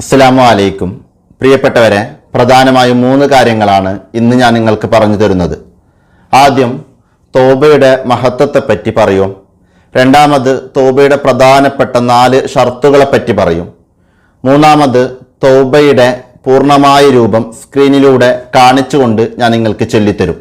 അസ്സലാമു അലൈക്കും. പ്രിയപ്പെട്ടവരെ പ്രധാനമായും മൂന്ന് കാര്യങ്ങളാണ് ഇന്ന് ഞാൻ നിങ്ങൾക്ക് പറഞ്ഞു തരുന്നത്. ആദ്യം തോബയുടെ മഹത്വത്തെപ്പറ്റി പറയും. രണ്ടാമത് തോബയുടെ പ്രധാനപ്പെട്ട നാല് ഷർത്തുകളെപ്പറ്റി പറയും. മൂന്നാമത് തോബയുടെ പൂർണമായ രൂപം സ്ക്രീനിലൂടെ കാണിച്ചുകൊണ്ട് ഞാൻ നിങ്ങൾക്ക് ചൊല്ലിത്തരും.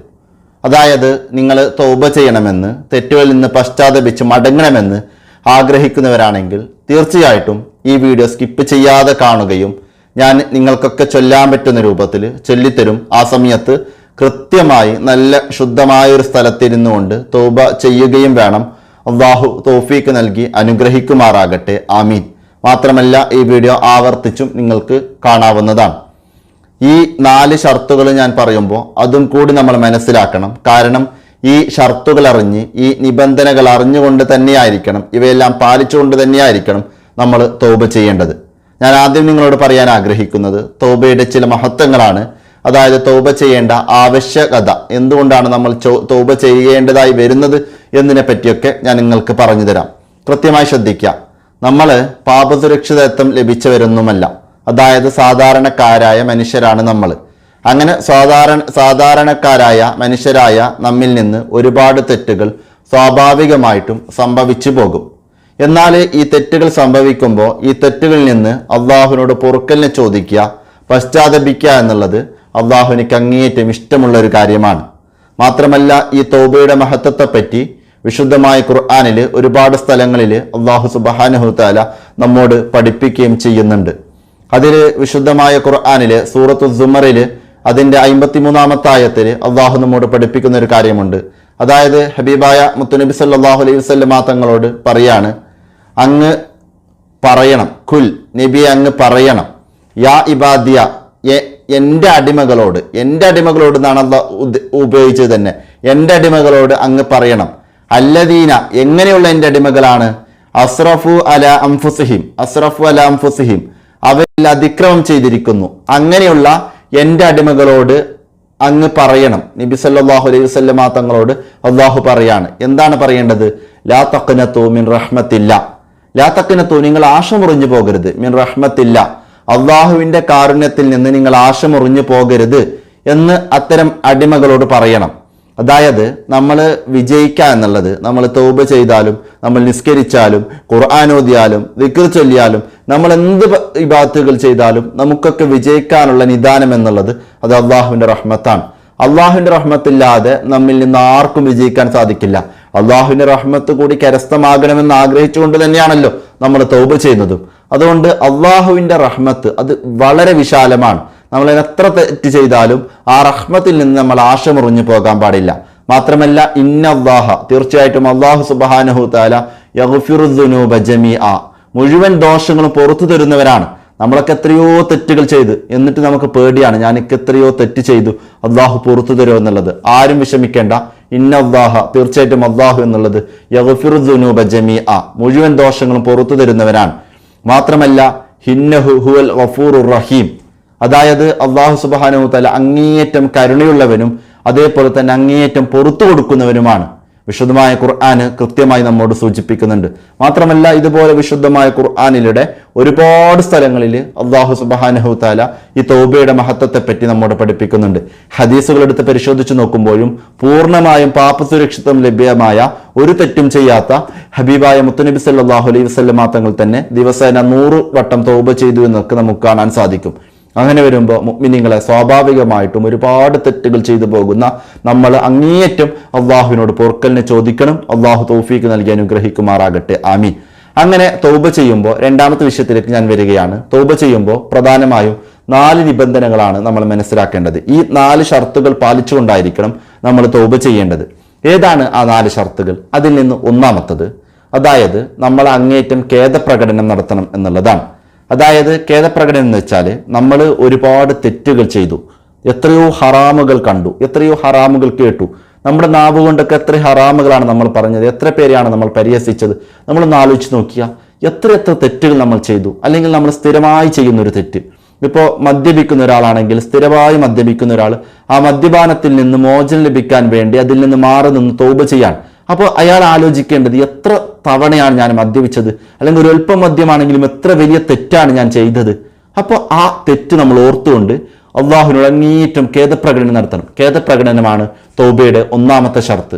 അതായത് നിങ്ങൾ തോബ ചെയ്യണമെന്ന് തെറ്റുകളിൽ നിന്ന് പശ്ചാത്തപിച്ച് മടങ്ങണമെന്ന് ആഗ്രഹിക്കുന്നവരാണെങ്കിൽ തീർച്ചയായിട്ടും ഈ വീഡിയോ സ്കിപ്പ് ചെയ്യാതെ കാണുകയും ഞാൻ നിങ്ങൾക്കൊക്കെ ചൊല്ലാൻ പറ്റുന്ന രൂപത്തിൽ ചൊല്ലിത്തരും. ആ സമയത്ത് കൃത്യമായി നല്ല ശുദ്ധമായ ഒരു സ്ഥലത്തിരുന്നു കൊണ്ട് തോബ ചെയ്യുകയും വേണം. അള്ളാഹു തോഫീക്ക് നൽകി അനുഗ്രഹിക്കുമാറാകട്ടെ. ആമീൻ. മാത്രമല്ല ഈ വീഡിയോ ആവർത്തിച്ചും നിങ്ങൾക്ക് കാണാവുന്നതാണ്. ഈ നാല് ഷർത്തുകൾ ഞാൻ പറയുമ്പോൾ അതും കൂടി നമ്മൾ മനസ്സിലാക്കണം. കാരണം ഈ ഷർത്തുകൾ അറിഞ്ഞ് ഈ നിബന്ധനകൾ അറിഞ്ഞുകൊണ്ട് തന്നെയായിരിക്കണം. ഇവയെല്ലാം പാലിച്ചുകൊണ്ട് തന്നെയായിരിക്കണം. നമ്മൾ തോബ ചെയ്യേണ്ടത്. ഞാൻ ആദ്യം നിങ്ങളോട് പറയാൻ ആഗ്രഹിക്കുന്നത് തോബയുടെ ചില മഹത്വങ്ങളാണ്. അതായത് തോബ ചെയ്യേണ്ട ആവശ്യകത. എന്തുകൊണ്ടാണ് നമ്മൾ തോബ ചെയ്യേണ്ടതായി വരുന്നത് എന്നതിനെ പറ്റിയൊക്കെ ഞാൻ നിങ്ങൾക്ക് പറഞ്ഞു തരാം. കൃത്യമായി ശ്രദ്ധിക്കുക. നമ്മൾ പാപസുരക്ഷിതത്വം ലഭിച്ചവരൊന്നുമല്ല. അതായത് സാധാരണക്കാരായ മനുഷ്യരാണ് നമ്മൾ. അങ്ങനെ സാധാരണ സാധാരണക്കാരായ മനുഷ്യരായ നമ്മിൽ നിന്ന് ഒരുപാട് തെറ്റുകൾ സ്വാഭാവികമായിട്ടും സംഭവിച്ചു പോകും. എന്നാൽ ഈ തെറ്റുകൾ സംഭവിക്കുമ്പോൾ ഈ തെറ്റുകളിൽ നിന്ന് അള്ളാഹുവിനോട് പൊറുക്കലിനെ ചോദിക്കുക പശ്ചാത്തപിക്കുക എന്നുള്ളത് അള്ളാഹുവിനിക്ക് അങ്ങേയറ്റം ഇഷ്ടമുള്ള ഒരു കാര്യമാണ്. മാത്രമല്ല ഈ തോബയുടെ മഹത്വത്തെപ്പറ്റി വിശുദ്ധമായ ഖുർആാനിൽ ഒരുപാട് സ്ഥലങ്ങളിൽ അള്ളാഹു സുബഹാനഹുത്താല നമ്മോട് പഠിപ്പിക്കുകയും ചെയ്യുന്നുണ്ട്. അതിൽ വിശുദ്ധമായ ഖുർആാനിൽ സൂറത്തു സുമറിൽ അതിന്റെ അമ്പത്തിമൂന്നാമത്തെ ആയത്തിൽ അള്ളാഹു നമ്മോട് പഠിപ്പിക്കുന്ന ഒരു കാര്യമുണ്ട്. അതായത് ഹബീബായ മുത്തുനബി സല്ലാഹു അലൈഹി വസ്ലമാ തങ്ങളോട് പറയാണ് അങ്ങ് പറയണം. കുൽ നബിയെ അങ്ങ് പറയണം. യാ ഇബാദിയ എന്റെ അടിമകളോട് എന്റെ അടിമകളോട് എന്നാണ് അല്ല ഉപയോഗിച്ചത് തന്നെ. എന്റെ അടിമകളോട് അങ്ങ് പറയണം. അല്ലദീന എങ്ങനെയുള്ള എന്റെ അടിമകളാണ്? അസ്രഫു അല അംഫുസിഹിം അസ്രഫു അല അംഫുസിഹിം. അവരിൽ അതിക്രമം ചെയ്തിരിക്കുന്നു. അങ്ങനെയുള്ള എന്റെ അടിമകളോട് അങ്ങ് പറയണം. നബി സല്ലാഹു അലൈഹി വസല്ലമ തങ്ങളോട് അള്ളാഹു പറയാണ്. എന്താണ് പറയേണ്ടത്? ലാ തഖ്നതു മിൻ റഹ്മത്തില്ല. ലാ തഖ്നതു നിങ്ങൾ ആശമുറിഞ്ഞു പോകരുത്. മിൻ റഹ്മത്തില്ല. അള്ളാഹുവിന്റെ കാരുണ്യത്തിൽ നിന്ന് നിങ്ങൾ ആശമുറിഞ്ഞു പോകരുത് എന്ന് അത്തരം അടിമകളോട് പറയണം. അതായത് നമ്മൾ വിജയിക്കുക എന്നുള്ളത്. നമ്മൾ തൗബ ചെയ്താലും നമ്മൾ നിസ്കരിച്ചാലും ഖുർആൻ ഓതിയാലും ചൊല്ലിയാലും നമ്മൾ എന്ത് വിഭാഗത്തുകൾ ചെയ്താലും നമുക്കൊക്കെ വിജയിക്കാനുള്ള നിദാനം എന്നുള്ളത് അത് അള്ളാഹുവിന്റെ റഹ്മത്താണ്. അള്ളാഹുവിന്റെ റഹ്മത്തില്ലാതെ നമ്മിൽ നിന്ന് ആർക്കും വിജയിക്കാൻ സാധിക്കില്ല. അള്ളാഹുവിന്റെ റഹ്മത്ത് കൂടി കരസ്ഥമാകണമെന്ന് ആഗ്രഹിച്ചുകൊണ്ട് തന്നെയാണല്ലോ നമ്മൾ തൗബ ചെയ്യുന്നതും. അതുകൊണ്ട് അള്ളാഹുവിന്റെ റഹ്മത്ത് അത് വളരെ വിശാലമാണ്. നമ്മൾ എത്ര തെറ്റ് ചെയ്താലും ആ റഹ്മത്തിൽ നിന്ന് നമ്മൾ ആശ മുറിഞ്ഞു പോകാൻ പാടില്ല. മാത്രമല്ല ഇന്ന അള്ളാഹ തീർച്ചയായിട്ടും അള്ളാഹു സുബാനഹു താല യഹുഫിറുദ്ദുനൂബ ജമീ ആ മുഴുവൻ ദോഷങ്ങളും പുറത്തു തരുന്നവരാണ്. നമ്മളൊക്കെ എത്രയോ തെറ്റുകൾ ചെയ്ത് എന്നിട്ട് നമുക്ക് പേടിയാണ്. ഞാനൊക്കെ എത്രയോ തെറ്റ് ചെയ്തു. അള്ളാഹു പുറത്തു തരുമോ എന്നുള്ളത് ആരും വിഷമിക്കേണ്ട. ഇന്ന അള്ളാഹ തീർച്ചയായിട്ടും അള്ളാഹു എന്നുള്ളത് മുഴുവൻ ദോഷങ്ങളും പുറത്തു തരുന്നവരാണ്. മാത്രമല്ല ഹിന്നഹു ഹുവൽ റഹീം. അതായത് അള്ളാഹു സുബാനു തല അങ്ങേയറ്റം കരുണയുള്ളവനും അതേപോലെ തന്നെ അങ്ങേയറ്റം പുറത്തു കൊടുക്കുന്നവനുമാണ്. വിശുദ്ധമായ ഖുർആാന് കൃത്യമായി നമ്മോട് സൂചിപ്പിക്കുന്നുണ്ട്. മാത്രമല്ല ഇതുപോലെ വിശുദ്ധമായ ഖുർആാനിലൂടെ ഒരുപാട് സ്ഥലങ്ങളിൽ അള്ളാഹു സുബാനഹു താല ഈ തോബയുടെ മഹത്വത്തെപ്പറ്റി നമ്മോട് പഠിപ്പിക്കുന്നുണ്ട്. ഹദീസുകൾ എടുത്ത് പരിശോധിച്ച് നോക്കുമ്പോഴും പൂർണമായും പാപസുരക്ഷിതം ലഭ്യമായ ഒരു തെറ്റും ചെയ്യാത്ത ഹബീബായ മുത്തുനബി സല്ലാഹു അലൈഹി വസ്ലമാ തങ്ങൾ തന്നെ ദിവസേന നൂറ് വട്ടം തൗബ ചെയ്തു എന്നൊക്കെ നമുക്ക് കാണാൻ സാധിക്കും. അങ്ങനെ വരുമ്പോൾ മുഗ്മിനിങ്ങളെ സ്വാഭാവികമായിട്ടും ഒരുപാട് തെറ്റുകൾ ചെയ്തു പോകുന്ന നമ്മൾ അങ്ങേയറ്റം അള്ളാഹുവിനോട് പൊറുക്കലിനെ ചോദിക്കണം. അള്ളാഹു തോഫീക്ക് നൽകി അനുഗ്രഹിക്കുമാറാകട്ടെ. ആമീൻ. അങ്ങനെ തൗബ ചെയ്യുമ്പോൾ രണ്ടാമത്തെ വിഷയത്തിലേക്ക് ഞാൻ വരികയാണ്. തൗബ ചെയ്യുമ്പോൾ പ്രധാനമായും നാല് നിബന്ധനകളാണ് നമ്മൾ മനസ്സിലാക്കേണ്ടത്. ഈ നാല് ഷർത്തുകൾ പാലിച്ചുകൊണ്ടായിരിക്കണം നമ്മൾ തൗബ ചെയ്യേണ്ടത്. ഏതാണ് ആ നാല് ഷർത്തുകൾ? അതിൽ നിന്ന് ഒന്നാമത്തത് അതായത് നമ്മൾ അങ്ങേറ്റം ഖേദപ്രകടനം നടത്തണം എന്നുള്ളതാണ്. അതായത് ഖേദപ്രകടനം എന്ന് വെച്ചാൽ നമ്മൾ ഒരുപാട് തെറ്റുകൾ ചെയ്തു. എത്രയോ ഹറാമുകൾ കണ്ടു. എത്രയോ ഹറാമുകൾ കേട്ടു. നമ്മുടെ നാവ് കൊണ്ടൊക്കെ എത്ര ഹറാമുകളാണ് നമ്മൾ പറഞ്ഞത്? എത്ര പേരെയാണ് നമ്മൾ പരിഹസിച്ചത്? നമ്മളൊന്ന് ആലോചിച്ച് നോക്കിയാൽ എത്ര എത്ര തെറ്റുകൾ നമ്മൾ ചെയ്തു. അല്ലെങ്കിൽ നമ്മൾ സ്ഥിരമായി ചെയ്യുന്ന ഒരു തെറ്റ്. ഇപ്പോൾ മദ്യപിക്കുന്ന ഒരാളാണെങ്കിൽ സ്ഥിരമായി മദ്യപിക്കുന്ന ഒരാൾ ആ മദ്യപാനത്തിൽ നിന്ന് മോചനം ലഭിക്കാൻ വേണ്ടി അതിൽ നിന്ന് മാറി നിന്ന് തോപ് ചെയ്യാൻ അപ്പോൾ അയാൾ ആലോചിക്കേണ്ടത് എത്ര തവണയാണ് ഞാൻ മദ്യപിച്ചത്? അല്ലെങ്കിൽ ഒരു അല്പം മദ്യമാണെങ്കിലും എത്ര വലിയ തെറ്റാണ് ഞാൻ ചെയ്തത്? അപ്പോൾ ആ തെറ്റ് നമ്മൾ ഓർത്തുകൊണ്ട് അള്ളാഹുവിനോട് അങ്ങേറ്റം ഖേദപ്രകടനം നടത്തണം. ഖേദപ്രകടനമാണ് തോബയുടെ ഒന്നാമത്തെ ഷർത്ത്.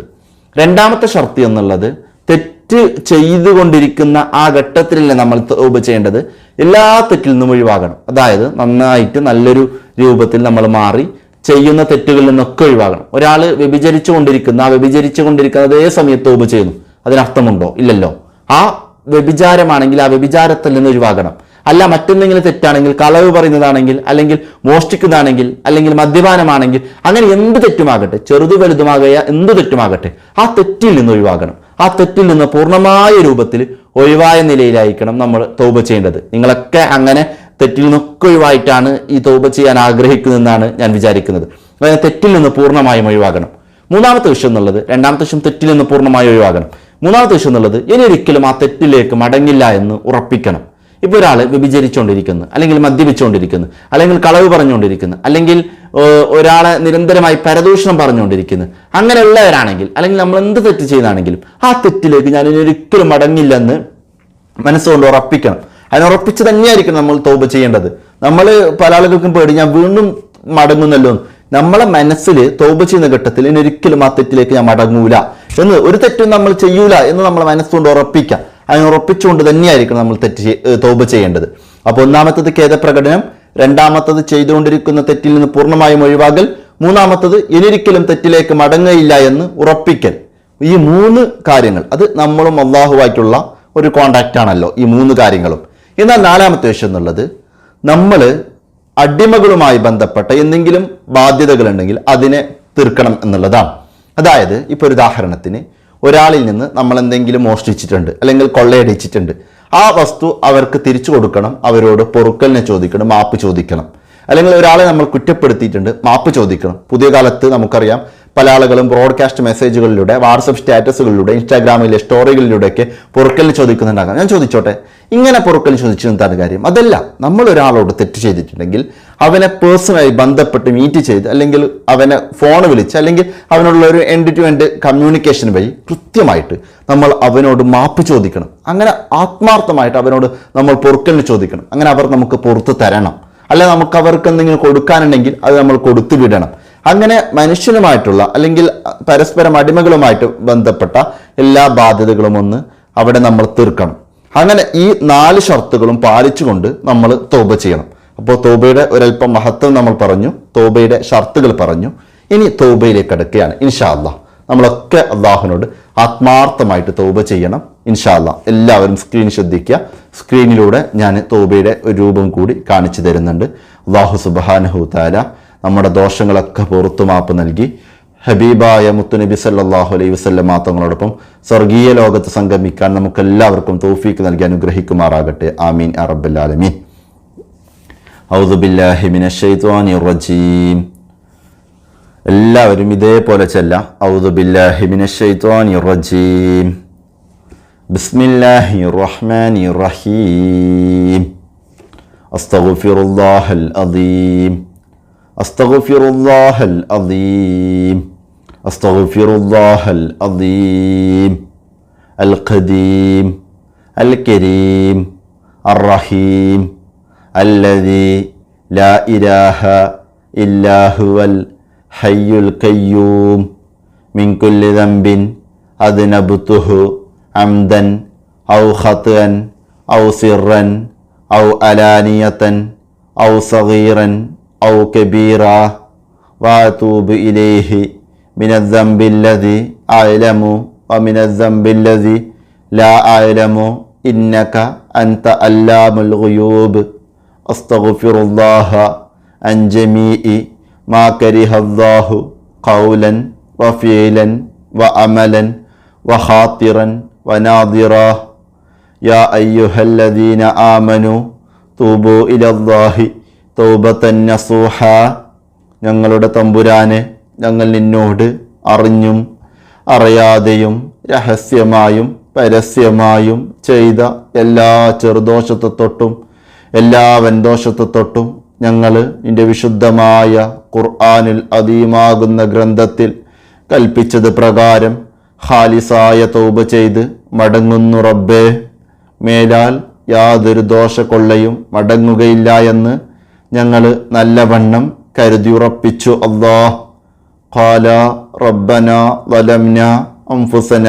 രണ്ടാമത്തെ ഷർത്ത് എന്നുള്ളത് തെറ്റ് ചെയ്തുകൊണ്ടിരിക്കുന്ന ആ ഘട്ടത്തിലല്ലേ നമ്മൾ തോബ ചെയ്യേണ്ടത്? എല്ലാ തെറ്റിൽ നിന്നും ഒഴിവാകണം. അതായത് നന്നായിട്ട് നല്ലൊരു രൂപത്തിൽ നമ്മൾ മാറി ചെയ്യുന്ന തെറ്റുകളിൽ നിന്നൊക്കെ ഒഴിവാകണം. ഒരാൾ വ്യഭിചരിച്ചു കൊണ്ടിരിക്കുന്ന ആ വ്യഭിചരിച്ചു കൊണ്ടിരിക്കുന്ന അതേ സമയത്ത് തോപ് ചെയ്യുന്നു. അതിനർത്ഥമുണ്ടോ? ഇല്ലല്ലോ. ആ വ്യഭിചാരമാണെങ്കിൽ ആ വ്യഭിചാരത്തിൽ നിന്ന് ഒഴിവാകണം. അല്ല മറ്റെന്തെങ്കിലും തെറ്റാണെങ്കിൽ കളവ് പറയുന്നതാണെങ്കിൽ അല്ലെങ്കിൽ മോഷ്ടിക്കുന്നതാണെങ്കിൽ അല്ലെങ്കിൽ മദ്യപാനമാണെങ്കിൽ അങ്ങനെ എന്ത് തെറ്റുമാകട്ടെ ചെറുതു വലുതുമാകയ എന്ത് തെറ്റുമാകട്ടെ ആ തെറ്റിൽ നിന്ന് ഒഴിവാകണം. ആ തെറ്റിൽ നിന്ന് പൂർണമായ രൂപത്തിൽ ഒഴിവായ നിലയിലായിരിക്കണം നമ്മൾ തൗബ ചെയ്യേണ്ടത്. നിങ്ങളൊക്കെ അങ്ങനെ തെറ്റിൽ നിന്നൊക്കെ ഒഴിവായിട്ടാണ് ഈ തോപ ചെയ്യാൻ ആഗ്രഹിക്കുന്നതെന്നാണ് ഞാൻ വിചാരിക്കുന്നത്. അതായത് തെറ്റിൽ നിന്ന് പൂർണമായും ഒഴിവാകണം. മൂന്നാമത്തെ വിഷയം എന്നുള്ളത് രണ്ടാമത്തെ വിഷയം തെറ്റിൽ നിന്ന് പൂർണമായും ഒഴിവാകണം. മൂന്നാമത്തെ വിഷയം എന്നുള്ളത് ഇനി ഒരിക്കലും ആ തെറ്റിലേക്ക് മടങ്ങില്ല എന്ന് ഉറപ്പിക്കണം. ഇപ്പോൾ ഒരാൾ വ്യഭിചരിച്ചുകൊണ്ടിരിക്കുന്നു അല്ലെങ്കിൽ മദ്യപിച്ചുകൊണ്ടിരിക്കുന്നു അല്ലെങ്കിൽ കളവ് പറഞ്ഞുകൊണ്ടിരിക്കുന്നു അല്ലെങ്കിൽ ഒരാളെ നിരന്തരമായി പരദൂഷണം പറഞ്ഞുകൊണ്ടിരിക്കുന്നു അങ്ങനെയുള്ളവരാണെങ്കിൽ അല്ലെങ്കിൽ നമ്മൾ എന്ത് തെറ്റ് ചെയ്താണെങ്കിലും ആ തെറ്റിലേക്ക് ഞാൻ ഇനി ഒരിക്കലും മടങ്ങില്ലെന്ന് മനസ്സുകൊണ്ട് ഉറപ്പിക്കണം. അതിന് ഉറപ്പിച്ച് തന്നെയായിരിക്കണം നമ്മൾ തോപ ചെയ്യേണ്ടത്. നമ്മൾ പല ആളുകൾക്കും പേടി ഞാൻ വീണ്ടും മടങ്ങുന്നല്ലോ. നമ്മളെ മനസ്സിൽ തോപ ചെയ്യുന്ന ഘട്ടത്തിൽ ഇനി ഒരിക്കലും ആ തെറ്റിലേക്ക് ഞാൻ മടങ്ങൂല എന്ന് ഒരു തെറ്റും നമ്മൾ ചെയ്യൂല എന്ന് നമ്മളെ മനസ്സുകൊണ്ട് ഉറപ്പിക്കാം. അതിന് ഉറപ്പിച്ചുകൊണ്ട് തന്നെയായിരിക്കണം നമ്മൾ തെറ്റ് തോപ ചെയ്യേണ്ടത്. അപ്പോൾ ഒന്നാമത്തത് ഖേദപ്രകടനം രണ്ടാമത്തത് ചെയ്തുകൊണ്ടിരിക്കുന്ന തെറ്റിൽ നിന്ന് പൂർണമായും ഒഴിവാകൽ മൂന്നാമത്തത് ഇനിയൊരിക്കലും തെറ്റിലേക്ക് മടങ്ങയില്ല എന്ന് ഉറപ്പിക്കൽ. ഈ മൂന്ന് കാര്യങ്ങൾ അത് നമ്മളും അള്ളാഹുവായിട്ടുള്ള ഒരു കോണ്ടാക്റ്റ് ആണല്ലോ ഈ മൂന്ന് കാര്യങ്ങളും. എന്നാൽ നാലാമത്തെ വിഷയം എന്നുള്ളത് നമ്മൾ അടിമകളുമായി ബന്ധപ്പെട്ട എന്തെങ്കിലും ബാധ്യതകളുണ്ടെങ്കിൽ അതിനെ തീർക്കണം എന്നുള്ളതാണ്. അതായത് ഇപ്പോൾ ഒരു ഉദാഹരണത്തിന് ഒരാളിൽ നിന്ന് നമ്മൾ എന്തെങ്കിലും മോഷ്ടിച്ചിട്ടുണ്ട് അല്ലെങ്കിൽ കൊള്ളയടിച്ചിട്ടുണ്ട്. ആ വസ്തു അവർക്ക് തിരിച്ചു കൊടുക്കണം അവരോട് പൊറുക്കലിനെ ചോദിക്കണം മാപ്പ് ചോദിക്കണം. അല്ലെങ്കിൽ ഒരാളെ നമ്മൾ കുറ്റപ്പെടുത്തിയിട്ടുണ്ട് മാപ്പ് ചോദിക്കണം. പുതിയ കാലത്ത് നമുക്കറിയാം പല ആളുകളും ബ്രോഡ്കാസ്റ്റ് മെസ്സേജുകളിലൂടെ വാട്സപ്പ് സ്റ്റാറ്റസുകളിലൂടെ ഇൻസ്റ്റാഗ്രാമിലെ സ്റ്റോറികളിലൂടെയൊക്കെ പൊറുക്കൽ ചോദിക്കുന്നുണ്ടാകാം. ഞാൻ ചോദിച്ചോട്ടെ? ഇങ്ങനെ പൊറുക്കൽ ചോദിച്ചു എന്താണ് കാര്യം? അതല്ല നമ്മൾ ഒരാളോട് തെറ്റ് ചെയ്തിട്ടുണ്ടെങ്കിൽ അവനെ പേഴ്സണലായി ബന്ധപ്പെട്ട് മീറ്റ് ചെയ്ത് അല്ലെങ്കിൽ അവനെ ഫോൺ വിളിച്ച് അല്ലെങ്കിൽ അവനുള്ള ഒരു എൻഡ് ടു എൻഡ് കമ്മ്യൂണിക്കേഷൻ വഴി കൃത്യമായിട്ട് നമ്മൾ അവനോട് മാപ്പ് ചോദിക്കണം. അങ്ങനെ ആത്മാർത്ഥമായിട്ട് അവനോട് നമ്മൾ പൊറുക്കലിന് ചോദിക്കണം. അങ്ങനെ അവർ നമുക്ക് പുറത്ത് തരണം. അല്ലെ നമുക്ക് അവർക്ക് എന്തെങ്കിലും കൊടുക്കാനുണ്ടെങ്കിൽ അത് നമ്മൾ കൊടുത്തു വിടണം. അങ്ങനെ മനുഷ്യനുമായിട്ടുള്ള അല്ലെങ്കിൽ പരസ്പരം അടിമകളുമായിട്ട് ബന്ധപ്പെട്ട എല്ലാ ബാധ്യതകളും ഒന്ന് അവിടെ നമ്മൾ തീർക്കണം. അങ്ങനെ ഈ നാല് ഷർത്തുകളും പാലിച്ചുകൊണ്ട് നമ്മൾ തോബ ചെയ്യണം. അപ്പോൾ തോബയുടെ ഒരല്പം മഹത്വം നമ്മൾ പറഞ്ഞു തോബയുടെ ഷർത്തുകൾ പറഞ്ഞു. ഇനി തോബയിലേക്ക് അടുക്കുകയാണ് ഇൻഷാല്ല നമ്മളൊക്കെ അള്ളാഹുനോട് ആത്മാർത്ഥമായിട്ട് തോബ ചെയ്യണം ഇൻഷാല്ല എല്ലാവരും സ്ക്രീൻ ശ്രദ്ധിക്കുക. സ്ക്രീനിലൂടെ ഞാൻ തോബയുടെ ഒരു രൂപം കൂടി കാണിച്ചു തരുന്നുണ്ട്. അള്ളാഹു സുബാനഹു താല നമ്മുടെ ദോഷങ്ങളൊക്കെ പുറത്തു മാപ്പ് നൽകി. ഹബീബായ മുത്തുനബി സല്ലാഹു അലൈഹി വസല്ലം തങ്ങളോടൊപ്പം സ്വർഗീയ ലോകത്ത് സംഗമിക്കാൻ നമുക്കെല്ലാവർക്കും തൗഫീക്ക് നൽകി അനുഗ്രഹിക്കുമാറാകട്ടെ. ആമീൻ. അറബുല്ലാലമീൻ എല്ലാവരും ഇതേപോലെ ചെല്ല. ഔദു ബില്ലാഹി മിനശ് റജീം. ബിസ്മില്ലാഹി റഹ്മാനി റഹീം. അസ്തഗ്ഫിറുല്ലാഹൽ അദീം. അസ്തഗുഫിറുല്ലാഹൽ അദീം അസ്തഗുഫിറുല്ലാഹൽ അദീം അൽ ഖദീം അൽ കരീം അർ റഹീം അല്ലദി ലാ ഇലാഹ ഇല്ലാഹുവൽ ഹയ്യുൽ കയ്യൂം മിൻകുല്ലി ദമ്പിൻ അതിനബുത്തുഹു അംദൻ ഔ ഖത്അൻ ഔ സിറൻ ഔ അലാനിയത്തൻ ഔ സഗീറൻ ഔ കബീറ വാതൂബ് ഇലേഹി മിനദ്ദംബില്ലതി ആയലമു വമിനദ്ദംബില്ലതി ലാ ആയലമു ഇന്നക അൻത അല്ലാമുൽ ഗുയൂബ്. അസ്തഗ്ഫിറുല്ലാഹ അൻ ജമീഇ മാ കരിഹല്ലാഹു ഖൗലൻ വഫീലൻ വഅമലൻ വഖാതിറൻ വനാദിറാ യാ അയ്യുഹല്ലദീന ആമനു തൂബു ഇലല്ലാഹി തൗബത്തന്നസൂഹ ഞങ്ങളുടെ തമ്പുരാനെ ഞങ്ങൾ നിന്നോട് അറിഞ്ഞും അറിയാതെയും രഹസ്യമായും പരസ്യമായും ചെയ്ത എല്ലാ ചെറുദോഷത്തെ തൊട്ടും എല്ലാ വൻദോഷത്തെ തൊട്ടും ഞങ്ങൾ നിന്റെ വിശുദ്ധമായ ഖുർആാനിൽ അതീമാകുന്ന ഗ്രന്ഥത്തിൽ കൽപ്പിച്ചത് പ്രകാരം ഹാലിസായ തൗബ ചെയ്ത് മടങ്ങുന്നു റബ്ബേ. മേലാൽ യാതൊരു ദോഷക്കൊള്ളയും മടങ്ങുകയില്ല എന്ന് ഞങ്ങൾ നല്ലവണ്ണം കരുതിയുറപ്പിച്ചു. അള്ളാഹ് ഖാല റബ്ബന വലംന അംഫുസന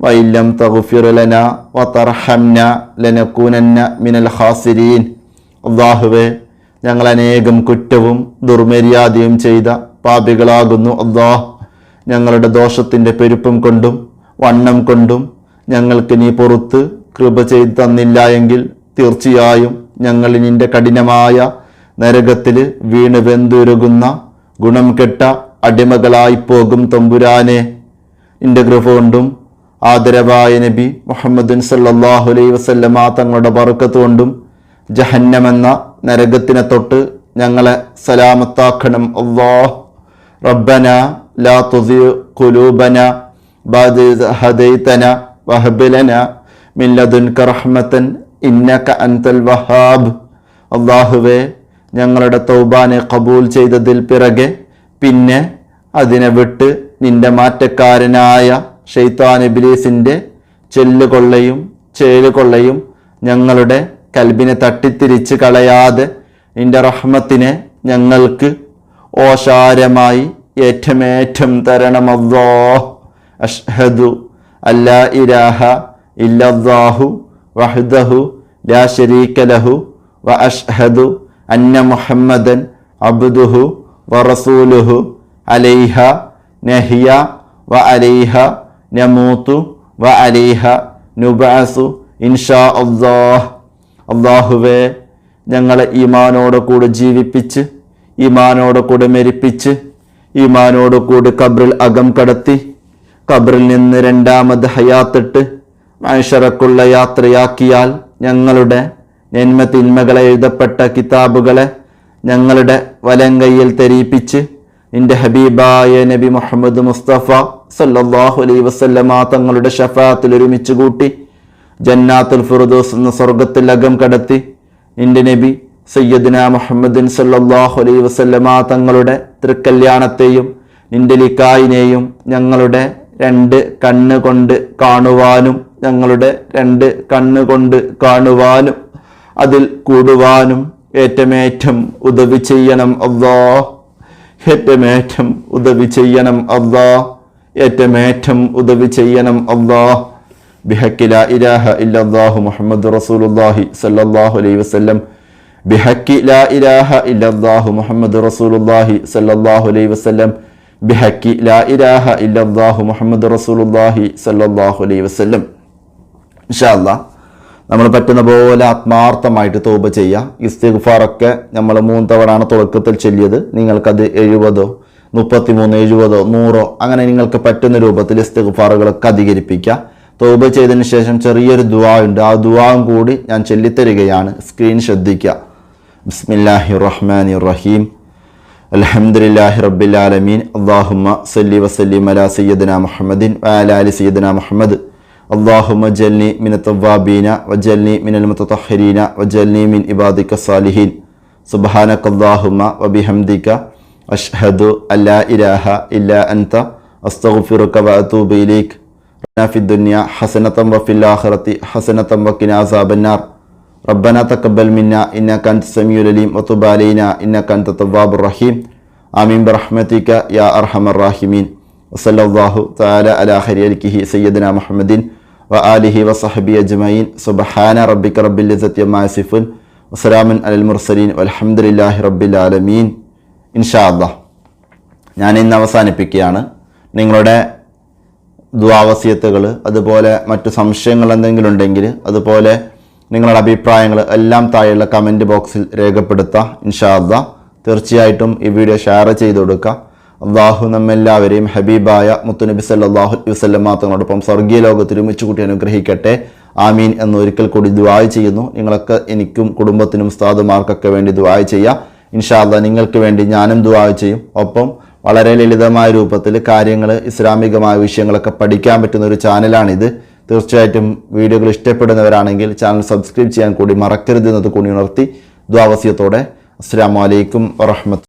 വൈലം വ വതർഹംന ലനക്കൂനന്ന മിനൽ ഹാസിരീൻ അള്ളാഹുവെ ഞങ്ങൾ അനേകം കുറ്റവും ദുർമര്യാദയും ചെയ്ത പാപികളാകുന്നു. അള്ളാഹ് ഞങ്ങളുടെ ദോഷത്തിന്റെ പെരുപ്പം കൊണ്ടും വണ്ണം കൊണ്ടും ഞങ്ങൾക്ക് നീ പുറത്ത് കൃപ ചെയ്തു തന്നില്ല എങ്കിൽ തീർച്ചയായും ഞങ്ങൾ നിന്റെ കഠിനമായ നരകത്തിൽ വീണ് വെന്തുരുകുന്ന ഗുണം കെട്ട അടിമകളായി പോകും തമ്പുരാനെ. നിന്റെ കൃപ ആദരവായ നബി മുഹമ്മദുൻ സല്ലല്ലാഹു അലൈഹി വസല്ലമ തങ്ങളുടെ വറുക്കത്ത് കൊണ്ടും ജഹന്നമെന്ന നരകത്തിനെ തൊട്ട് ഞങ്ങളെ സലാമത്താക്കണം. അള്ളാ റബ്ബന ലാ തുസി കുലൂബന ഹദൈതന വഹബ് ലനാ മിൻ ലദുൻക ഇന്നക അൻതൽ വഹാബ്. അള്ളാഹുവേ ഞങ്ങളുടെ തൗബാനെ കബൂൽ ചെയ്തതിൽ പിറകെ പിന്നെ അതിനെ വിട്ട് നിന്റെ മാറ്റക്കാരനായ ഷെയ്ത്താൻ ഇബിലീസിന്റെ ചെല്ലുകൊള്ളയും ചേലുകൊള്ളയും ഞങ്ങളുടെ കൽബിനെ തട്ടിത്തിരിച്ച് കളയാതെ നിന്റെ റഹ്മത്തിനെ ഞങ്ങൾക്ക് ഓശാരമായി ഏറ്റമേറ്റം തരണമല്ലോ അഷ്ഹദു അല്ലാ ഇരാഹ ഇല്ലാഹു വഹ്ദഹു ലാ ഷരീക്കലഹു ലഹു വ അഷ്ഹദു അന്ന മുഹമ്മദൻ അബ്ദുഹു വറസൂലുഹു അലൈഹ നഹിയ വ അലൈഹ നമൂത്തു വ അലൈഹ നുബഅസു ഇൻഷാ അള്ളാഹ് അള്ളാഹുവേ ഞങ്ങളെ ഈമാനോട് കൂടെ ജീവിപ്പിച്ച് ഈമാനോട് കൂടെ മരിപ്പിച്ച് ഈമാനോട് കൂടി കബ്രിൽ അകം കടത്തി കബ്രിൽ നിന്ന് രണ്ടാമത് ഹയാത്തിട്ട് മനുഷ്യർക്കുള്ള യാത്രയാക്കിയാൽ ഞങ്ങളുടെ നന്മ തിന്മകളെ എഴുതപ്പെട്ട കിതാബുകളെ ഞങ്ങളുടെ വലങ്കയിൽ തെരീപ്പിച്ച് നിന്റെ ഹബീബായ നബി മുഹമ്മദ് മുസ്തഫ സല്ലാഹു അലൈ വസല്ലമ തങ്ങളുടെ ഷഫാത്തിൽ ഒരുമിച്ച് കൂട്ടി ജന്നാത്തുൽ ഫിറുദോസ് എന്ന സ്വർഗത്തിൽ അകം കടത്തി നിന്റെ നബി സയ്യദിന മുഹമ്മദിൻ സല്ലാഹു അലൈ വസല്ലമ തങ്ങളുടെ തൃക്കല്യാണത്തെയും നിന്റെ ലിക്കായിനെയും ഞങ്ങളുടെ രണ്ട് കണ്ണ് കൊണ്ട് കാണുവാനും ഞങ്ങളുടെ രണ്ട് കണ്ണ് കൊണ്ട് കാണുവാനും അതിൽ കൂടുവാനും ഏറ്റമേറ്റം ഉദവി ചെയ്യണം അള്ളാ ഏറ്റമേറ്റം ഉദവി ചെയ്യണം അള്ളാ ഏറ്റമേറ്റം ഉദവി ചെയ്യണം അള്ളാ ബിഹക്കി ലാ ഇലാഹ ഇല്ലല്ലാഹു മുഹമ്മദ് റസൂലുള്ളാഹി സല്ലല്ലാഹു അലൈഹി വസല്ലം. ബിഹക്കി ലാ ഇലാഹ ഇല്ലല്ലാഹു മുഹമ്മദ് റസൂലുള്ളാഹി സല്ലല്ലാഹു അലൈഹി വസല്ലം. ബിഹക്കി ലാ ഇലാഹ ഇല്ലല്ലാഹു മുഹമ്മദ് റസൂലുള്ളാഹി സല്ലല്ലാഹു അലൈഹി വസല്ലം. ഇൻഷാ അല്ലാ നമ്മൾ പറ്റുന്ന പോലെ ആത്മാർത്ഥമായിട്ട് തോപ ചെയ്യുക. ഇസ്തിഗ്ഫാറൊക്കെ നമ്മൾ മൂന്ന് തവണയാണ് തുടക്കത്തിൽ ചൊല്ലിയത്. നിങ്ങൾക്കത് എഴുപതോ മുപ്പത്തിമൂന്ന് എഴുപതോ നൂറോ അങ്ങനെ നിങ്ങൾക്ക് പറ്റുന്ന രൂപത്തിൽ ഇസ്തിഗ്ഫാറുകളൊക്കെ അധികരിപ്പിക്കുക. തോപ ചെയ്തതിന് ശേഷം ചെറിയൊരു ദുവാ ഉണ്ട്. ആ ദുവാവും കൂടി ഞാൻ ചൊല്ലിത്തരികയാണ്. സ്ക്രീൻ ശ്രദ്ധിക്കുക. ബിസ്മില്ലാഹി റഹ്മാനി റഹീം അലഹമുല്ലാഹി റബ്ബിൽ ആലമീൻ. അള്ളാഹുമ്മ സല്ലി വസല്ലിം അലാ സയ്യദന മുഹമ്മദിൻ വാലാലി സയ്യിദന മുഹമ്മദ്. اللهم اجعلني من التوابين واجعلني من المتطهرين واجعلني من عبادك الصالحين. سبحانك اللهم وبحمدك أشهد أن لا إله إلا أنت أستغفرك وأتوب إليك. ربنا في الدنيا حسنة وفي الآخرة حسنة وقنا عذاب النار. ربنا تقبل منا إنك أنت السميع العليم وتب علينا إنك أنت التواب الرحيم. آمين برحمتك يا أرحم الراحمين. വസല്ലാഹു താല അല ഹരിയൽക്കിഹി സയ്യദന മുഹമ്മദീൻ വ ആലിഹി വസഹബി അജ്മീൻ സുബഹാന റബ്ബിക്ക് റബ്ബിൽ സത്യമാസിഫുൻ വസ്സലാമുൻ അലൽ മുർസലീൻ. അലഹമുല്ലാഹി റബ്ബിൽ ആലമീൻ. ഇൻഷാ അള്ളാഹ് ഞാൻ ഇന്ന് അവസാനിപ്പിക്കുകയാണ്. നിങ്ങളുടെ ദ്വാവസ്യത്തുകൾ അതുപോലെ മറ്റു സംശയങ്ങൾ എന്തെങ്കിലും ഉണ്ടെങ്കിൽ അതുപോലെ നിങ്ങളുടെ അഭിപ്രായങ്ങൾ എല്ലാം താഴെയുള്ള കമന്റ് ബോക്സിൽ രേഖപ്പെടുത്താം. ഇൻഷാ അള്ളാഹ് തീർച്ചയായിട്ടും ഈ വീഡിയോ ഷെയർ ചെയ്ത് കൊടുക്കുക. അള്ളാഹു നമ്മെല്ലാവരെയും ഹബീബായ മുത്തുനബി സല്ലാഹു വസ്ലം സ്വർഗീയ ലോകത്തിൽ ഒരുമിച്ച് അനുഗ്രഹിക്കട്ടെ. ആമീൻ എന്ന് ഒരിക്കൽ കൂടി ദുആയ് ചെയ്യുന്നു. നിങ്ങളൊക്കെ എനിക്കും കുടുംബത്തിനും ഉസ്താദുമാർക്കൊക്കെ വേണ്ടി ദുആയ് ചെയ്യാം ഇൻഷാല്ല നിങ്ങൾക്ക് വേണ്ടി ഞാനും ദുആയ് ചെയ്യും. ഒപ്പം വളരെ ലളിതമായ രൂപത്തിൽ കാര്യങ്ങൾ ഇസ്ലാമികമായ വിഷയങ്ങളൊക്കെ പഠിക്കാൻ പറ്റുന്ന ഒരു ചാനലാണിത്. തീർച്ചയായിട്ടും വീഡിയോകൾ ഇഷ്ടപ്പെടുന്നവരാണെങ്കിൽ ചാനൽ സബ്സ്ക്രൈബ് ചെയ്യാൻ കൂടി മറക്കരുത് എന്നത് കൂടി ഉണർത്തി ദ്വാവസ്യത്തോടെ അസ്സാം വലൈക്കും വറഹമത്ത്